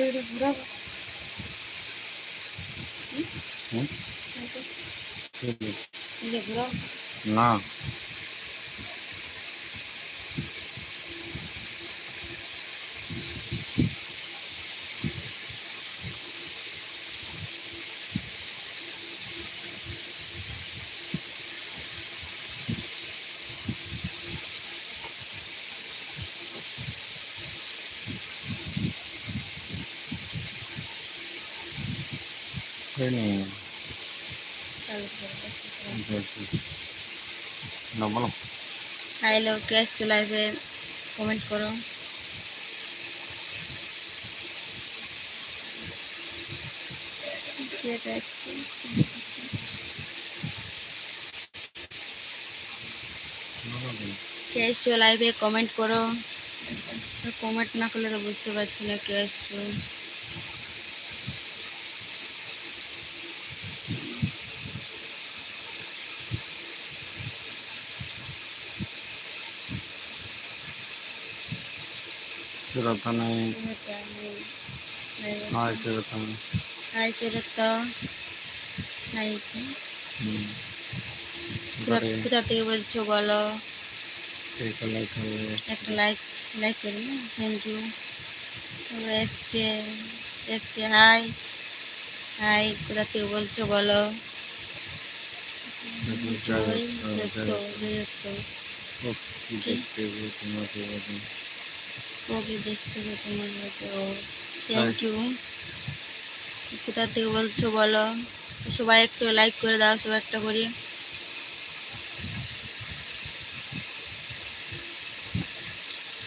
দিয়ে এটা ঘুরাবো হুম? এই যে ঘুরাবো না না বলো হাই লোক কে এসছো লাইভে কমেন্ট করো কে এসছো কে এসছো লাইভে কমেন্ট করো কমেন্ট না করলে তো বুঝতে পারছি না কে এসছো নেই হাই শ্রদ্ধা নেই কোথা থেকে? বলছো বলো? লাইক একটা লাইক লাইক করুন থ্যাংক ইউ তারপরে এসকে এসকে হাই হাই কোথা থেকে বলছো বলো? দেখতে হবে তোমাকে ওকে দেখতে হবে তোমার মতো? থ্যাংক ইউ কোথা থেকে বলছো বলো? সবাই একটু লাইক করে দাও সবাই একটা করে।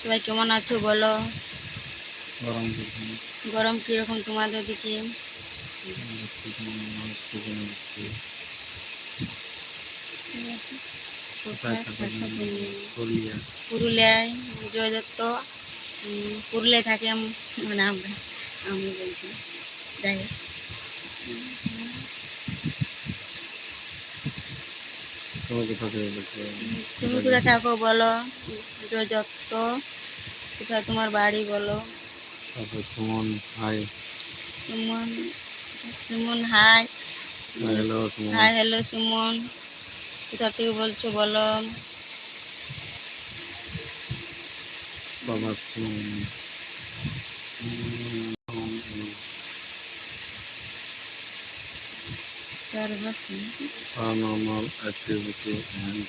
সবাই কেমন আছো বলো? গরম গরম কীরকম তোমাদের দিকে? পুরুলিয়ায়। বিজয় দত্ত। পুরুলিয়ায় থাকে মানে আমরা আমি বলছি। যাই হোক। তুমি কোথায় থাকো বলো। দত্ত। কোথায় তোমার বাড়ি বলো। Suman hi Suman Suman hi hello hi hello Suman. কোথা থেকে বলছো বলো। বাবা Suman Service. paranormal activity and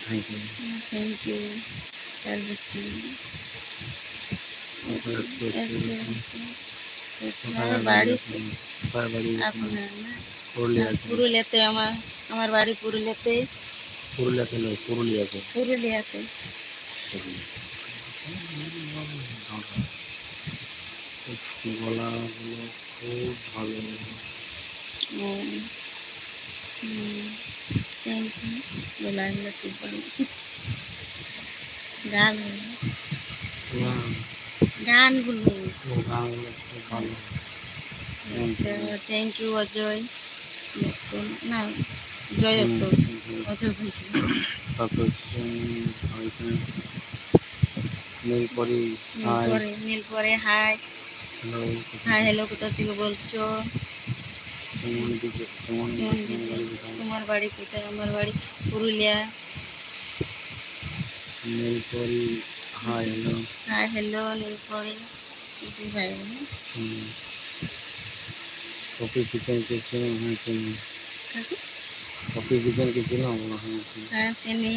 thank you Thank you. Service. কোথায় বাড়ি কোথায় বাড়ি আপনার না পুরুলিয়াতে পুরুলিয়াতে আমার আমার বাড়ি পুরুলিয়াতে পুরুলিয়াতে নয় পুরুলিয়াতে। পুরুলিয়াতে। গলাগুলো খুব ভালো। ও থ্যাংক ইউ গলাগুলো খুব ভালো। গান। গানগুলো। ও গানগুলো খুব ভালো। আচ্ছা থ্যাংক ইউ অজয়। না জয় দত্ত অজয় বলছি তারপর Neelpari Neelpari hi hi hello কোথা থেকে বলছো? তোমার বাড়ি কোথায়? আমার বাড়ি Purulia. Neelpari hi hello hi hello Neelpari. ভাই বোন। কপি কিচেন কে চিনো হ্যাঁ চিনি কিচেন কে চিনো বলো হ্যাঁ চিনি হ্যাঁ চিনি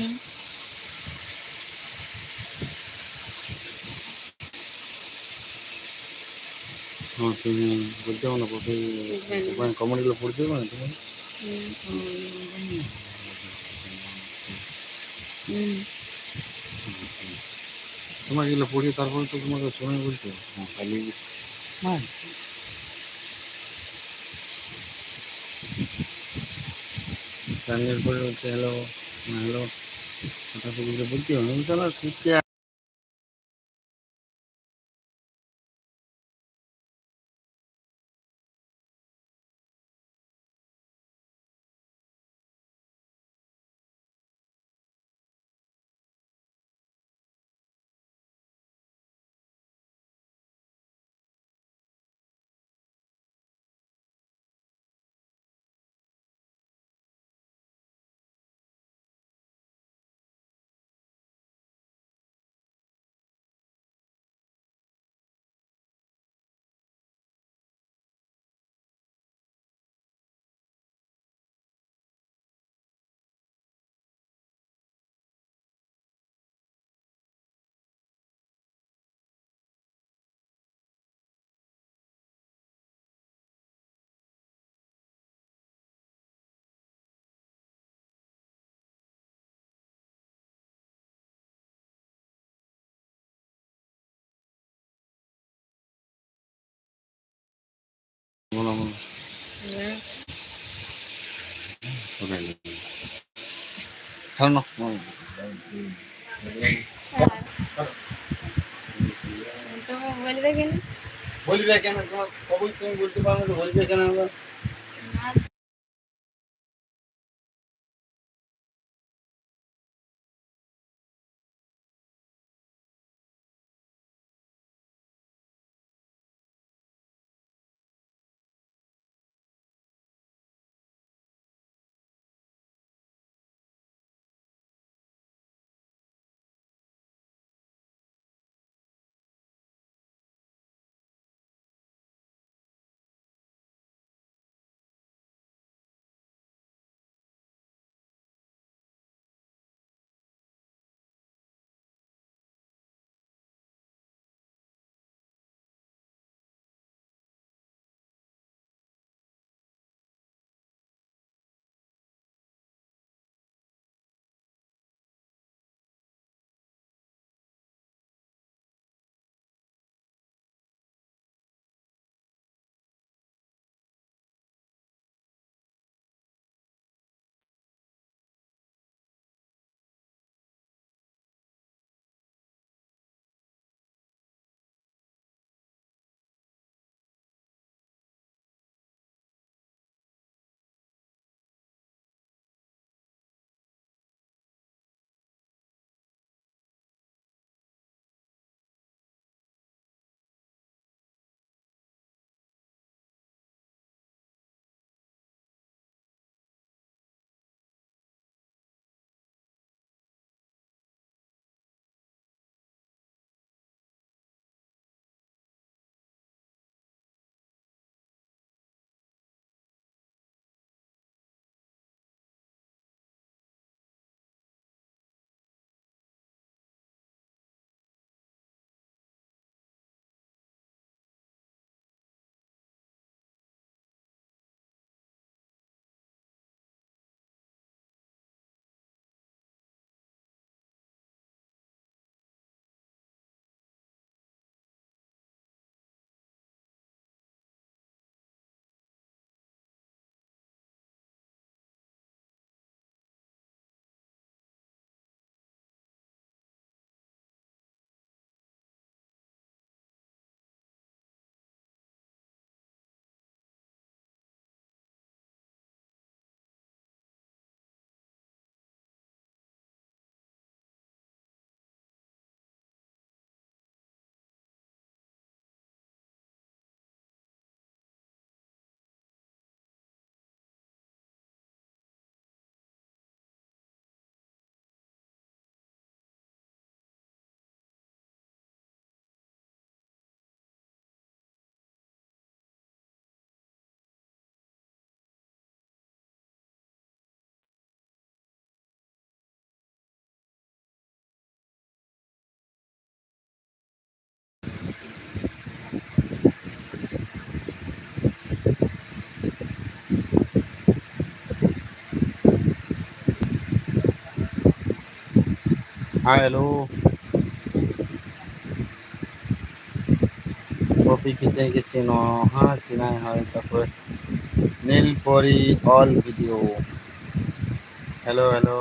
হ্যাঁ তুমি বলতে পারো না কপি জানি। কমেডিগুলো পড়তে পারো না তুমি হুম, হুম, হুম। তোমাকে এগুলো পড়িয়ে তারপরে তো তোমাকে সময় বলছো হ্যাঁ খালি চ্যানেল পরে হচ্ছে হ্যালো হ্যালো কথা বলতে হবে আমি তাহলে না তুমি বলবে কেন? বলবে কেন? তোমার কবই তুমি বলতে পারো বলবে কেন হ্যালো কপি কিচেনকে চেনো হ্যাঁ চেনাই হয় তারপরে Neel Pari all video hello hello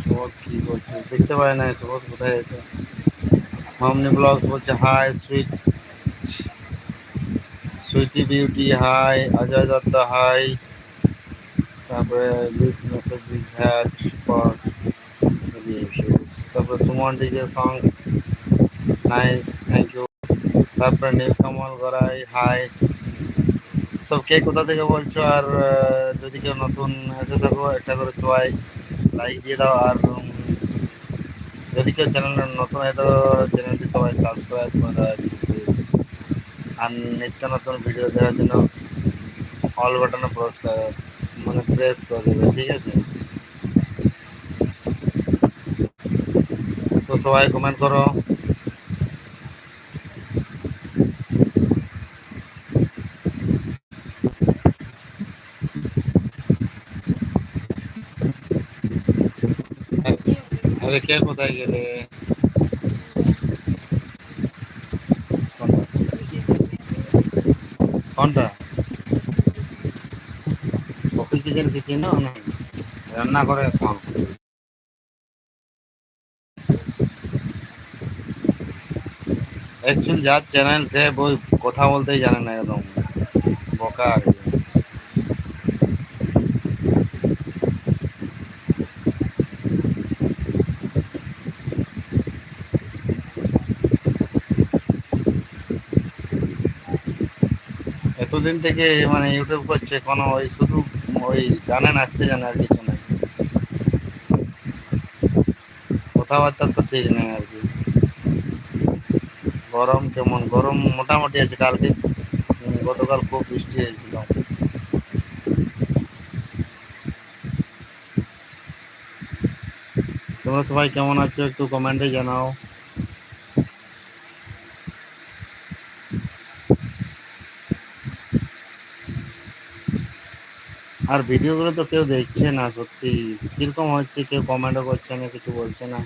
Subodh কি করছে দেখতে পারে না সুবোধ কোথায় আছে মামনি ব্লগস বলছে hi sweet sweety beauty hi Ajay Dutta hi তারপরে this message is had for তারপরে Suman DJ songs nice thank you তারপরে নীলকমল গড়াই হাই সব কে কোথা থেকে বলছো? আর যদি কেউ নতুন এসে থাকো, একটা করে সবাই লাইক দিয়ে দাও। আর যদি কেউ চ্যানেল নতুন হয় তো চ্যানেলটি সবাই সাবস্ক্রাইব করে দাও আর নিত্য নতুন ভিডিও দেওয়ার জন্য অল বাটনে প্রেস করে মানে প্রেস করে দেবে, ঠিক আছে? তো সবাই কমেন্ট করো। আরে কে কোথায় গেলে? কোনটা? কিচেন কিচেন না রান্না করে এখন অ্যাকচুয়ালি যার চ্যানেল সে বই কথা বলতেই জানে না একদম বোকা এতদিন থেকে মানে ইউটিউব করছে কোনো ওই শুধু ওই গানে নাচতে জানে আর কিছু নাই। কথাবার্তা তো ঠিক নেই আর কি। গরম কেমন? গরম মোটামুটি আছে, কালকে গতকাল খুব বৃষ্টি হয়েছিল। তোমরা সবাই কেমন আছো একটু কমেন্টে জানাও। আর ভিডিওগুলো তো কেউ দেখছে না, সত্যি। কীরকম হচ্ছে, কেউ কমেন্টও করছে না, কিছু বলছে না।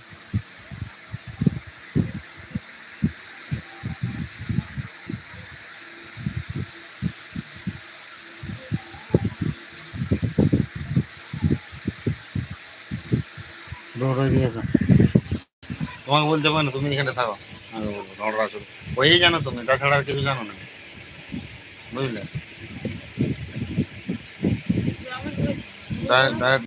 তোমাকে বলতে পারো তুমি এখানে থাকো। শুরু ওই জানো তুমি, তাছাড়া আর কিছু জানো না। বুঝলে? 咱咱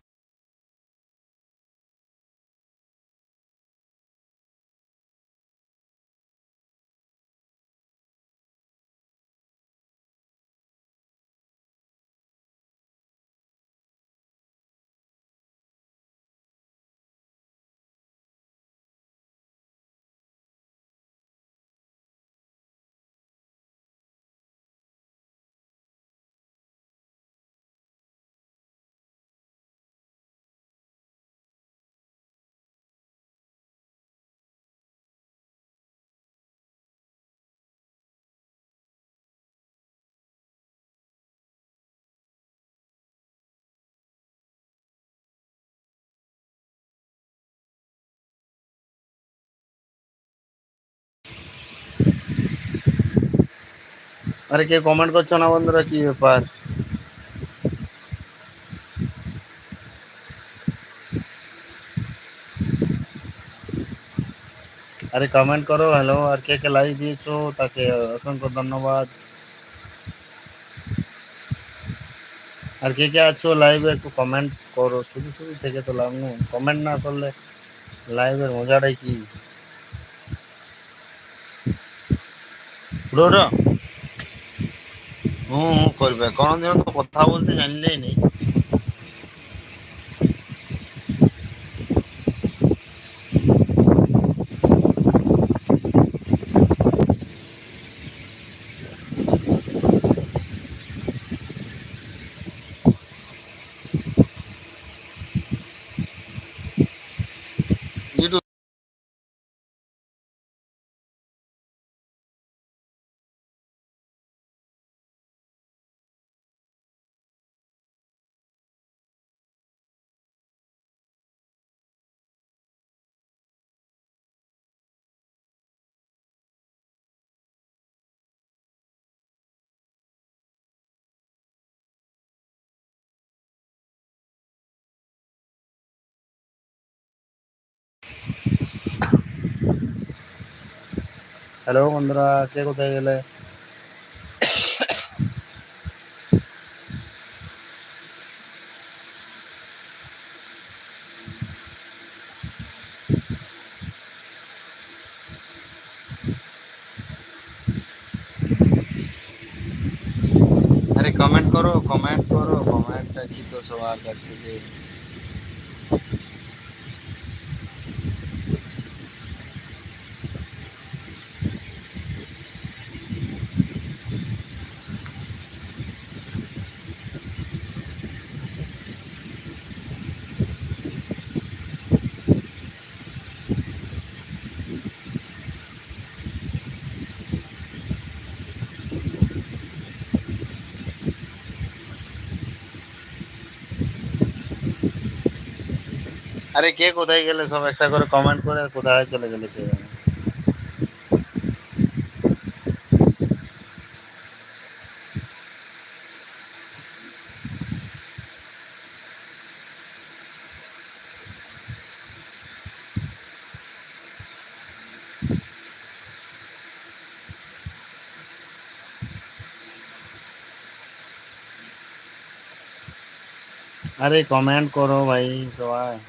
আরে কেউ কমেন্ট করছ না বন্ধুরা কি ব্যাপার আরে কমেন্ট করো হ্যালো আর কে কে লাইক দিয়েছ তাকে অসংখ্য ধন্যবাদ আর কে কে আছো লাইভে একটু কমেন্ট করো শুধু শুধু থেকে তো লাভ নেই কমেন্ট না করলে লাইভের মজাটাই কি উঠো উঠো হুম করবে। কোনোদিনও তো কথা বলতে জানলেই নেই ইউটিউব হ্যালো বন্ধুরা কে কোথায় গেলে আরে কমেন্ট করো কমেন্ট করো কমেন্ট চাইছি তো সবার কাছ আরে কে কোথায় গেলে সব একটা করে কমেন্ট করে আর কোথায় চলে গেলে কে জানে अरे कमेंट करो भाई सवाल